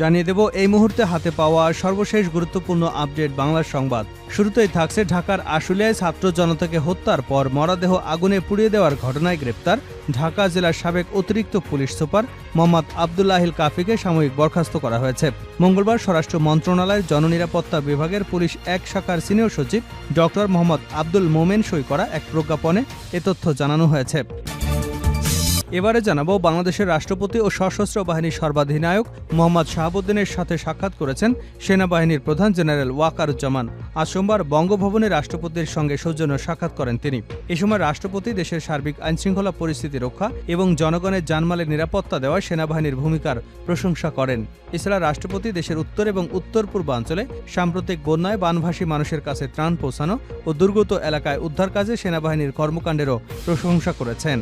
জানিয়ে দেব, এই মুহূর্তে হাতে পাওয়া সর্বশেষ গুরুত্বপূর্ণ আপডেট বাংলার সংবাদ। শুরুতেই থাকছে ঢাকার আশুলিয়ায় ছাত্র জনতাকে হত্যার পর মরদেহ আগুনে পুড়িয়ে দেওয়ার ঘটনায় গ্রেপ্তার ঢাকা জেলার সাবেক অতিরিক্ত পুলিশ সুপার মোহাম্মদ আবদুল্লাহিল কাফিকে সাময়িক বরখাস্ত করা হয়েছে। মঙ্গলবার স্বরাষ্ট্র মন্ত্রণালয়ের জননিরাপত্তা বিভাগের পুলিশ এক শাখার সিনিয়র সচিব ডক্টর মোহাম্মদ আব্দুল মোমেন সই করা এক প্রজ্ঞাপনে এ তথ্য জানানো হয়েছে। এবারে জানাব বাংলাদেশের রাষ্ট্রপতি ও সশস্ত্র বাহিনীর সর্বাধিনায়ক মোহাম্মদ শাহাবুদ্দিনের সাথে সাক্ষাৎ করেছেন সেনাবাহিনীর প্রধান জেনারেল ওয়াকারুজ্জামান। আজ সোমবার বঙ্গভবনে রাষ্ট্রপতির সঙ্গে সৌজন্য সাক্ষাৎ করেন তিনি। এ সময় রাষ্ট্রপতি দেশের সার্বিক আইনশৃঙ্খলা পরিস্থিতি রক্ষা এবং জনগণের জানমালের নিরাপত্তা দেওয়ায় সেনাবাহিনীর ভূমিকার প্রশংসা করেন। এছাড়া রাষ্ট্রপতি দেশের উত্তর এবং উত্তর পূর্বাঞ্চলে সাম্প্রতিক বন্যায় বানভাসী মানুষের কাছে ত্রাণ পৌঁছানো ও দুর্গত এলাকায় উদ্ধার কাজে সেনাবাহিনীর কর্মকাণ্ডেরও প্রশংসা করেছেন।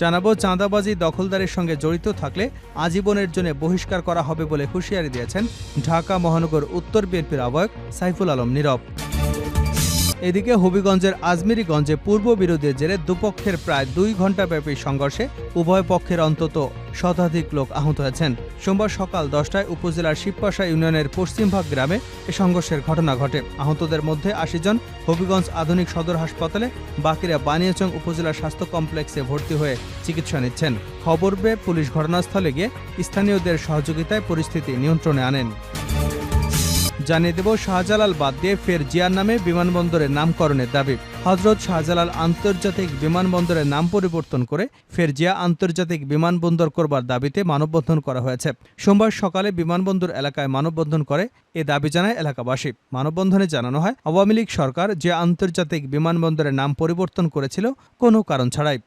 জানাব, চাঁদাবাজি দখলদারের সঙ্গে জড়িত থাকলে আজীবনের জন্য বহিষ্কার করা হবে বলে হুঁশিয়ারি দিয়েছেন ঢাকা মহানগর উত্তর বিএনপির আহ্বায়ক সাইফুল আলম নীরব। এদিকে হবিগঞ্জের আজমিরিগঞ্জে পূর্ব বিরোধের জেরে দুপক্ষের প্রায় দুই ঘণ্টাব্যাপী সংঘর্ষে উভয় পক্ষের অন্তত শতাধিক লোক আহত হয়েছেন। সোমবার সকাল দশটায় উপজেলার শিবপাশা ইউনিয়নের পশ্চিমভাগ গ্রামে এ সংঘর্ষের ঘটনা ঘটে। আহতদের মধ্যে আশি জন হবিগঞ্জ আধুনিক সদর হাসপাতালে বাকিরা বানিয়াচং উপজেলার স্বাস্থ্য কমপ্লেক্সে ভর্তি হয়ে চিকিৎসা নিচ্ছেন। খবর পেয়ে পুলিশ ঘটনাস্থলে গিয়ে স্থানীয়দের সহযোগিতায় পরিস্থিতি নিয়ন্ত্রণে আনেন। জানিয়ে দেব, শাহজালাল বাদ দিয়ে ফের জিয়ার নামে বিমানবন্দরের নামকরণের দাবি। হজরত শাহজালাল আন্তর্জাতিক বিমানবন্দরের নাম পরিবর্তন করে ফের জিয়া আন্তর্জাতিক বিমানবন্দর করবার দাবিতে মানববন্ধন করা হয়েছে। সোমবার সকালে বিমানবন্দর এলাকায় মানববন্ধন করে এ দাবি জানায় এলাকাবাসী। মানববন্ধনে জানানো হয়, আওয়ামী লীগ সরকার যে আন্তর্জাতিক বিমানবন্দরের নাম পরিবর্তন করেছিল, কোনো কারণ ছাড়াই।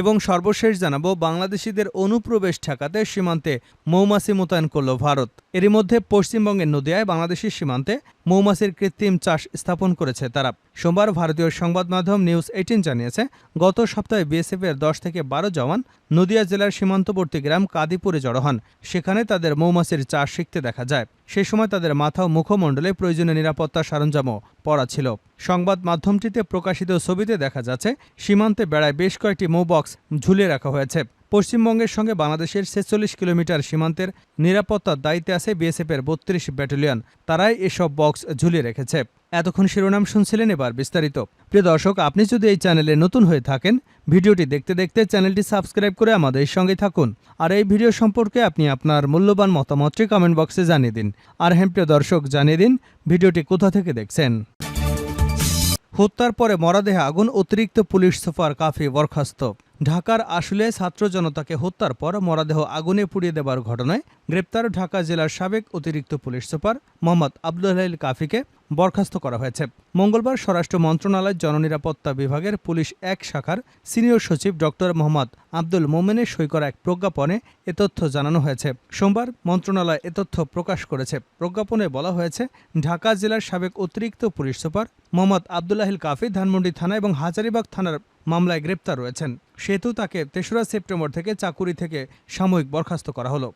এবং সর্বশেষ জানাব, বাংলাদেশিদের অনুপ্রবেশ ঠেকাতে সীমান্তে মৌমাছি মোতায়েন করল ভারত। এরই মধ্যে পশ্চিমবঙ্গের নদিয়ায় বাংলাদেশের সীমান্তে মৌমাছির কৃত্রিম চাষ স্থাপন করেছে তারা। সোমবার ভারতীয় সংবাদ মাধ্যম নিউজ এইটিন জানিয়েছে, গত সপ্তাহে বিএসএফ এর দশ থেকে বারো জওয়ান নদিয়া জেলার সীমান্তবর্তী গ্রাম কাদিপুরে জড়ো হন। সেখানে তাদের মৌমাছির চাষ শিখতে দেখা যায়। সে সময় তাদের মাথা ও মুখমণ্ডলে প্রয়োজনীয় নিরাপত্তা সরঞ্জামও পড়া ছিল। সংবাদ মাধ্যমটিতে প্রকাশিত ছবিতে দেখা যাচ্ছে, সীমান্তে বেড়ায় বেশ কয়েকটি মোবক্স ঝুলিয়ে রাখা হয়েছে। পশ্চিমবঙ্গের সঙ্গে বাংলাদেশের ছেচল্লিশ কিলোমিটার সীমান্তের নিরাপত্তার দায়িত্বে আছে বিএসএফের বত্রিশ ব্যাটালিয়ন। তারাই এসব বক্স ঝুলিয়ে রেখেছে। এতক্ষণ শিরোনাম শুনছিলেন এবার বিস্তারিত। প্রিয় দর্শক, আপনি যদি এই চ্যানেলে নতুন হয়ে থাকেন, ভিডিওটি দেখতে দেখতে চ্যানেলটি সাবস্ক্রাইব করে আমাদের সঙ্গে থাকুন। আর এই ভিডিও সম্পর্কে আপনি আপনার মূল্যবান মতামতটি কমেন্ট বক্সে জানিয়ে দিন। আর হ্যাঁ প্রিয় দর্শক, জানিয়ে দিন ভিডিওটি কোথা থেকে দেখছেন। হত্যার পরে মরাদেহে আগুন, অতিরিক্ত পুলিশ সুপার কাফি বরখাস্ত। ঢাকার আসলে ছাত্র জনতাকে হত্যার পর মরাদেহ আগুনে পুড়িয়ে দেবার ঘটনায় গ্রেপ্তার ঢাকা জেলার সাবেক অতিরিক্ত পুলিশ সুপার মোহাম্মদ আবদুল্লাহ কাফিকে বরখাস্ত করা হয়েছে। মঙ্গলবার স্বরাষ্ট্র মন্ত্রণালয়ের জননিরাপত্তা বিভাগের পুলিশ এক শাখার সিনিয়র সচিব ডক্টর মোহাম্মদ আব্দুল মোমেনের সই করা এক প্রজ্ঞাপনে এ তথ্য জানানো হয়েছে। সোমবার মন্ত্রণালয় এ তথ্য প্রকাশ করেছে। প্রজ্ঞাপনে বলা হয়েছে, ঢাকা জেলার সাবেক অতিরিক্ত পুলিশ সুপার মোহাম্মদ আবদুল্লাহিল কাফি ধানমন্ডি থানা এবং হাজারিবাগ থানার মামলায় গ্রেপ্তার রয়েছেন। সেহেতু তাকে তেসরা সেপ্টেম্বর থেকে চাকুরি থেকে সাময়িক বরখাস্ত করা হলো।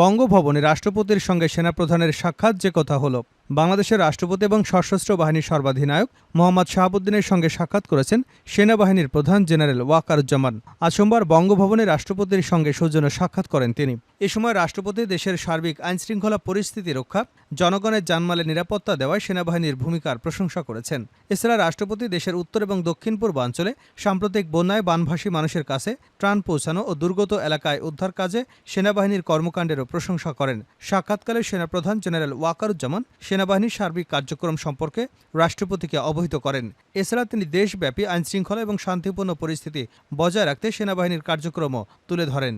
বঙ্গভবনে রাষ্ট্রপতির সঙ্গে সেনাপ্রধানের সাক্ষাৎ যে কথা হলো। বাংলাদেশের রাষ্ট্রপতি এবং সশস্ত্র বাহিনীর সর্বাধিনায়ক মোহাম্মদ শাহাবুদ্দিনের সঙ্গে সাক্ষাৎ করেছেন সেনাবাহিনীর প্রধান জেনারেল ওয়াকারুজ্জামান। আজ সোমবার বঙ্গভবনে রাষ্ট্রপতির সঙ্গে সৌজন্য সাক্ষাৎ করেন তিনি। এ সময় রাষ্ট্রপতি দেশের সার্বিক আইনশৃঙ্খলা পরিস্থিতি রক্ষা, জনগণের জানমালের নিরাপত্তা দেওয়ায় সেনাবাহিনীর ভূমিকার প্রশংসা করেছেন। এছাড়া রাষ্ট্রপতি দেশের উত্তর এবং দক্ষিণ পূর্বাঞ্চলে সাম্প্রতিক বন্যায় বানভাসী মানুষের কাছে ত্রাণ পৌঁছানো ও দুর্গত এলাকায় উদ্ধার কাজে সেনাবাহিনীর কর্মকাণ্ডেরও প্রশংসা করেন। সাক্ষাৎকালে সেনাপ্রধান জেনারেল ওয়াকারুজ্জামান সেনাবাহিনীর সার্বিক কার্যক্রম সম্পর্কে রাষ্ট্রপতিকে অবহিত করেন। এছাড়া তিনি দেশব্যাপী আইনশৃঙ্খলা এবং শান্তিপূর্ণ পরিস্থিতি বজায় রাখতে সেনাবাহিনীর কার্যক্রমও তুলে ধরেন।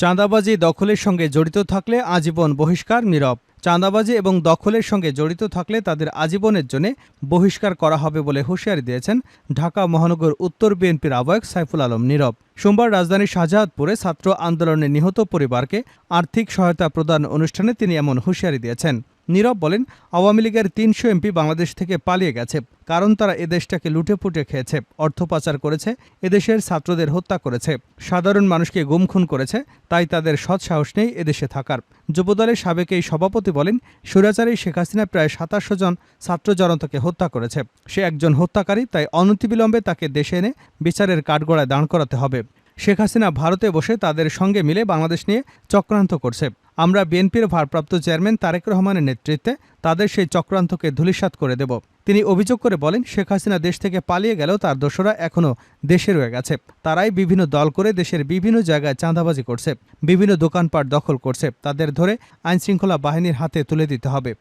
চাঁদাবাজি দখলের সঙ্গে জড়িত থাকলে আজীবন বহিষ্কার, নীরব। চাঁদাবাজি এবং দখলের সঙ্গে জড়িত থাকলে তাদের আজীবনের জন্য বহিষ্কার করা হবে বলে হুঁশিয়ারি দিয়েছেন ঢাকা মহানগর উত্তর বিএনপির আহ্বায়ক সাইফুল আলম নীরব। সোমবার রাজধানীর শাহজাহাদপুরে ছাত্র আন্দোলনে নিহত পরিবারকে আর্থিক সহায়তা প্রদান অনুষ্ঠানে তিনি এমন হুঁশিয়ারি দিয়েছেন। নীরব বলেন, আওয়ামী লীগের তিনশো এমপি বাংলাদেশ থেকে পালিয়ে গেছে, কারণ তারা এদেশটাকে লুটে পুটে খেয়েছে, অর্থ পাচার করেছে এদেশের ছাত্রদের হত্যা করেছে। সাধারণ মানুষকে গুম খুন করেছে, তাই তাদের সৎ সাহস নেই এদেশে থাকার। যুবদলের সাবেক এই সভাপতি বলেন, স্বৈরাচারী শেখ হাসিনা প্রায় সাতাশশো জন ছাত্র জনতাকে হত্যা করেছে। সে একজন হত্যাকারী, তাই অনতিবিলম্বে তাকে দেশে এনে বিচারের কাঠগড়ায় দাঁড় করাতে হবে। শেখ হাসিনা ভারতে বসে তাদের সঙ্গে মিলে বাংলাদেশ নিয়ে চক্রান্ত করছে। আমরা বিএনপির ভারপ্রাপ্ত চেয়ারম্যান তারেক রহমানের নেতৃত্বে তাদের সেই চক্রান্তকে ধূলিসাৎ করে দেব। তিনি অভিযোগ করে বলেন, শেখ হাসিনা দেশ থেকে পালিয়ে গেলেও তার দোষরা এখনও দেশে রয়ে গেছে। তারাই বিভিন্ন দল করে দেশের বিভিন্ন জায়গায় চাঁদাবাজি করছে, বিভিন্ন দোকানপাট দখল করছে। তাদের ধরে আইনশৃঙ্খলা বাহিনীর হাতে তুলে দিতে হবে।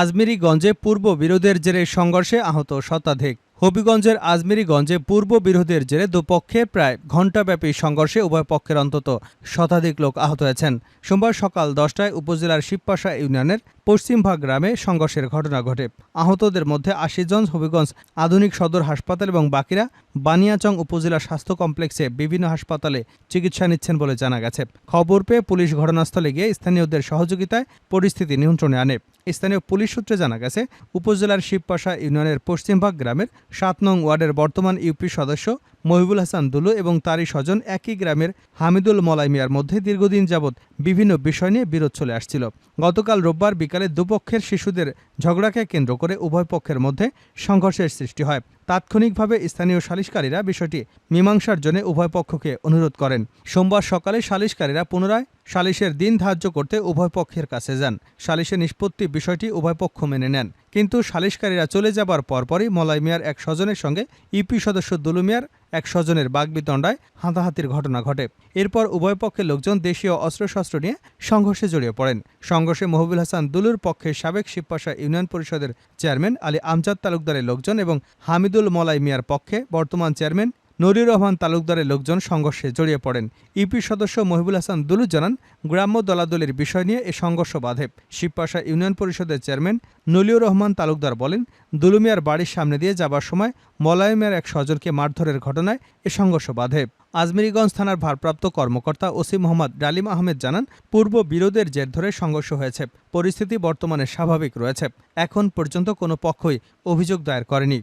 আজমিরিগঞ্জে পূর্ব বিরোধের জেরে সংঘর্ষে আহত শতাধিক। হবিগঞ্জের আজমেরীগঞ্জে পূর্ব বিরোধের জেরে দুপক্ষে প্রায় ঘণ্টাব্যাপী সংঘর্ষে উভয় পক্ষের অন্তত শতাধিক লোক আহত হয়েছেন। সোমবার সকাল দশটায় উপজেলার শিবপাশা ইউনিয়নের পশ্চিমভাগ গ্রামে সংঘর্ষের ঘটনা ঘটে। আহতদের মধ্যে আশি হবিগঞ্জ আধুনিক সদর হাসপাতাল এবং বাকিরা বানিয়াচং উপজেলা স্বাস্থ্য কমপ্লেক্সে বিভিন্ন হাসপাতালে চিকিৎসা নিচ্ছেন বলে জানা গেছে। খবর পেয়ে পুলিশ ঘটনাস্থলে গিয়ে স্থানীয়দের সহযোগিতায় পরিস্থিতি নিয়ন্ত্রণে আনে। স্থানীয় পুলিশ সূত্রে জানা গেছে, উপজেলার শিবপাশা ইউনিয়নের পশ্চিমভাগ গ্রামের সাত নং ওয়ার্ডের বর্তমান ইউপি সদস্য মহিবুল হাসান দুলু এবং তারই স্বজন একই গ্রামের হামিদুল মলাই মিয়ার মধ্যে দীর্ঘদিন যাবৎ বিভিন্ন বিষয় নিয়ে বিরোধ চলে আসছিল। গতকাল রোববার বিকালে দুপক্ষের শিশুদের ঝগড়াকে কেন্দ্র করে উভয় পক্ষের মধ্যে সংঘর্ষের সৃষ্টি হয়। তাৎক্ষণিকভাবে স্থানীয় সালিশকারীরা বিষয়টি মীমাংসার জন্য উভয় পক্ষকে অনুরোধ করেন। সোমবার সকালে সালিশকারীরা পুনরায় সালিশের দিন ধার্য করতে উভয় পক্ষের কাছে যান। সালিশের নিষ্পত্তি বিষয়টি উভয় পক্ষ মেনে নেন। কিন্তু সালিশকারীরা চলে যাবার পরপরই মলাই মিয়ার এক স্বজনের সঙ্গে ইপি সদস্য দুলু মিয়ার এক স্বজনের বাগবিতণ্ডায় হাতাহাতির ঘটনা ঘটে। এরপর উভয় পক্ষের লোকজন দেশীয় অস্ত্রশস্ত্র নিয়ে সংঘর্ষে জড়িয়ে পড়েন। সংঘর্ষে মহবুল হাসান দুলুর পক্ষে সাবেক শিবপাশা ইউনিয়ন পরিষদের চেয়ারম্যান আলী আমজাদ তালুকদারের লোকজন এবং হামিদুল মলাই মিয়ার পক্ষে বর্তমান চেয়ারম্যান নরির রহমান তালুকদারের লোকজন সংঘর্ষে জড়িয়ে পড়েন। ইপি সদস্য মহিবুল হাসান দুলু জানান, গ্রাম্য দলাদলের বিষয় নিয়ে এ সংঘর্ষ বাধে। শিবপাশা ইউনিয়ন পরিষদের চেয়ারম্যান নলিউর রহমান তালুকদার বলেন দুলুমিয়ার বাড়ির সামনে দিয়ে যাবার সময় মলায়মের এক স্বজনকে মারধরের ঘটনায় এ সংঘর্ষ বাধে। আজমিরিগঞ্জ থানার ভারপ্রাপ্ত কর্মকর্তা ওসি মোহাম্মদ ডালিম আহমেদ জানান, পূর্ব বিরোধের জের ধরে সংঘর্ষ হয়েছে। পরিস্থিতি বর্তমানে স্বাভাবিক রয়েছে। এখন পর্যন্ত কোনো পক্ষই অভিযোগ দায়ের করেনি।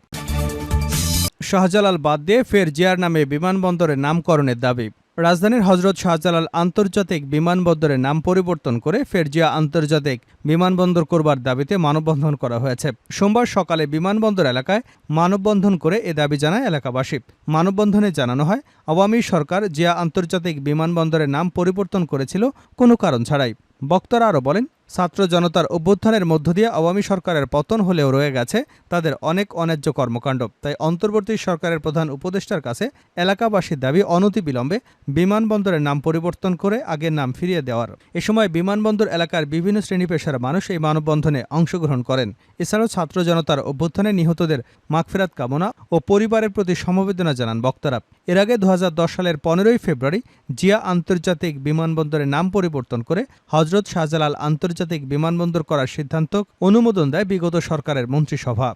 শাহজালাল বাদ দিয়ে ফের জিয়ার নামে বিমানবন্দরের নামকরণের দাবি। রাজধানীর হজরত শাহজালাল আন্তর্জাতিক বিমানবন্দরের নাম পরিবর্তন করে ফেরজিয়া আন্তর্জাতিক বিমানবন্দর করবার দাবিতে মানববন্ধন করা হয়েছে। সোমবার সকালে বিমানবন্দর এলাকায় মানববন্ধন করে এ দাবি জানায় এলাকাবাসী। মানববন্ধনে জানানো হয়, আওয়ামী সরকার জিয়া আন্তর্জাতিক বিমানবন্দরের নাম পরিবর্তন করেছিল কোনো কারণ ছাড়াই। বক্তারা আরও বলেন ছাত্র জনতার অভ্যুত্থানের মধ্য দিয়ে আওয়ামী সরকারের পতন হলেও রয়ে গেছে তাদের অনেক অন্যায্য কর্মকাণ্ড। তাই অন্তর্বর্তী সরকারের প্রধান উপদেষ্টার কাছে এলাকাবাসীর দাবি অনতিবিলম্বে বিমানবন্দরের নাম পরিবর্তন করে আগের নাম ফিরিয়ে দেওয়ার। এ সময় বিমানবন্দর এলাকার বিভিন্ন শ্রেণি পেশার মানুষ এই মানববন্ধনে অংশগ্রহণ করেন। এছাড়াও ছাত্র জনতার অভ্যুত্থানে নিহতদের মাগফেরাত কামনা ও পরিবারের প্রতি সমবেদনা জানান বক্তারা। এর আগে দু হাজার দশ সালের পনেরোই ফেব্রুয়ারি জিয়া আন্তর্জাতিক বিমানবন্দরের নাম পরিবর্তন করে হজরত শাহজালাল আন্তর্জাতিক বিমানবন্দর করার সিদ্ধান্ত অনুমোদন দেয় বিগত সরকারের মন্ত্রিসভা।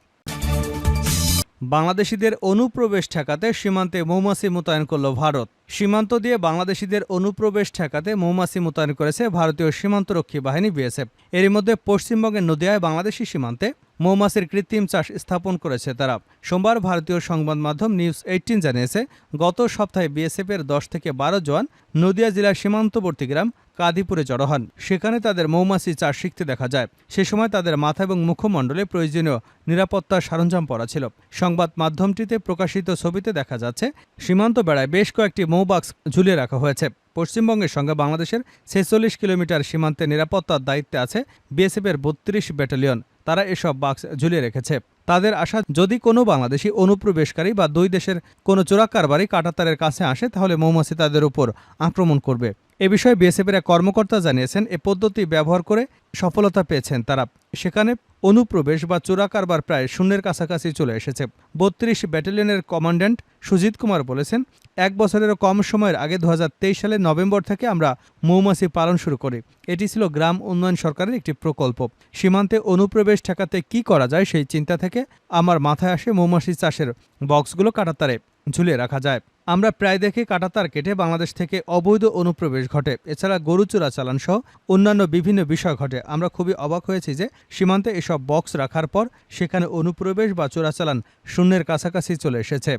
বাংলাদেশিদের অনুপ্রবেশ ঠেকাতে সীমান্তে মৌমাছি মোতায়েন করল ভারত। সীমান্ত দিয়ে বাংলাদেশিদের অনুপ্রবেশ ঠেকাতে মৌমাছি মোতায়েন করেছে ভারতীয় সীমান্তরক্ষী বাহিনী বিএসএফ। এরই মধ্যে পশ্চিমবঙ্গের নদিয়ায় বাংলাদেশি সীমান্তে মৌমাছির কৃত্রিম চাষ স্থাপন করেছে তারা। সোমবার ভারতীয় সংবাদ মাধ্যম নিউজ এইটিন জানিয়েছে, গত সপ্তাহে বিএসএফের দশ থেকে বারো জওয়ান নদিয়া জেলার সীমান্তবর্তী গ্রাম কাদিপুরে জড়ো হন। সেখানে তাদের মৌমাছি চাষ শিখতে দেখা যায়। সে সময় তাদের মাথা এবং মুখমণ্ডলে প্রয়োজনীয় নিরাপত্তার সরঞ্জাম পরা ছিল। সংবাদ মাধ্যমটিতে প্রকাশিত ছবিতে দেখা যাচ্ছে, সীমান্ত বেড়ায় বেশ কয়েকটি মৌবাক্স ঝুলিয়ে রাখা হয়েছে। পশ্চিমবঙ্গের সঙ্গে বাংলাদেশের ছেচল্লিশ কিলোমিটার সীমান্তে নিরাপত্তার দায়িত্বে আছে বিএসএফের বত্রিশ ব্যাটালিয়ন। তারা এসব বাক্স ঝুলিয়ে রেখেছে। তাদের আশা, যদি কোনো বাংলাদেশি অনুপ্রবেশকারী বা দুই দেশের কোনো চোরাকারবারি কাটাতারের কাছে আসে, তাহলে মৌমাছি তাদের উপর আক্রমণ করবে। এ বিষয়ে বিএসএফের এক কর্মকর্তা জানিয়েছেন, এ পদ্ধতি ব্যবহার করে সফলতা পেয়েছেন তারা। সেখানে অনুপ্রবেশ বা চোরাকারবার প্রায় শূন্যের কাছাকাছি চলে এসেছে। বত্রিশ ব্যাটালিয়নের কমান্ড্যান্ট সুজিত কুমার বলেছেন এক বছরেরও কম সময়ের আগে দু সালের নভেম্বর থেকে আমরা মৌমাছি পালন শুরু করি। এটি ছিল গ্রাম উন্নয়ন সরকারের একটি প্রকল্প। সীমান্তে অনুপ্রবেশ ঠেকাতে কি করা যায় সেই চিন্তা থেকে আমার মাথায় আসে মৌমাছি চাষের বক্সগুলো কাটাতারে ঝুলিয়ে রাখা যায়। আমরা প্রায় দেখি কাটাতার কেটে বাংলাদেশ থেকে অবৈধ অনুপ্রবেশ ঘটে। এছাড়া গরু চোরাচালান সহ অন্যান্য বিভিন্ন বিষয় ঘটে। আমরা খুবই অবাক হয়েছি যে সীমান্তে এসব বক্স রাখার পর সেখানে অনুপ্রবেশ বা চোরাচালান শূন্যের কাছাকাছি চলে এসেছে।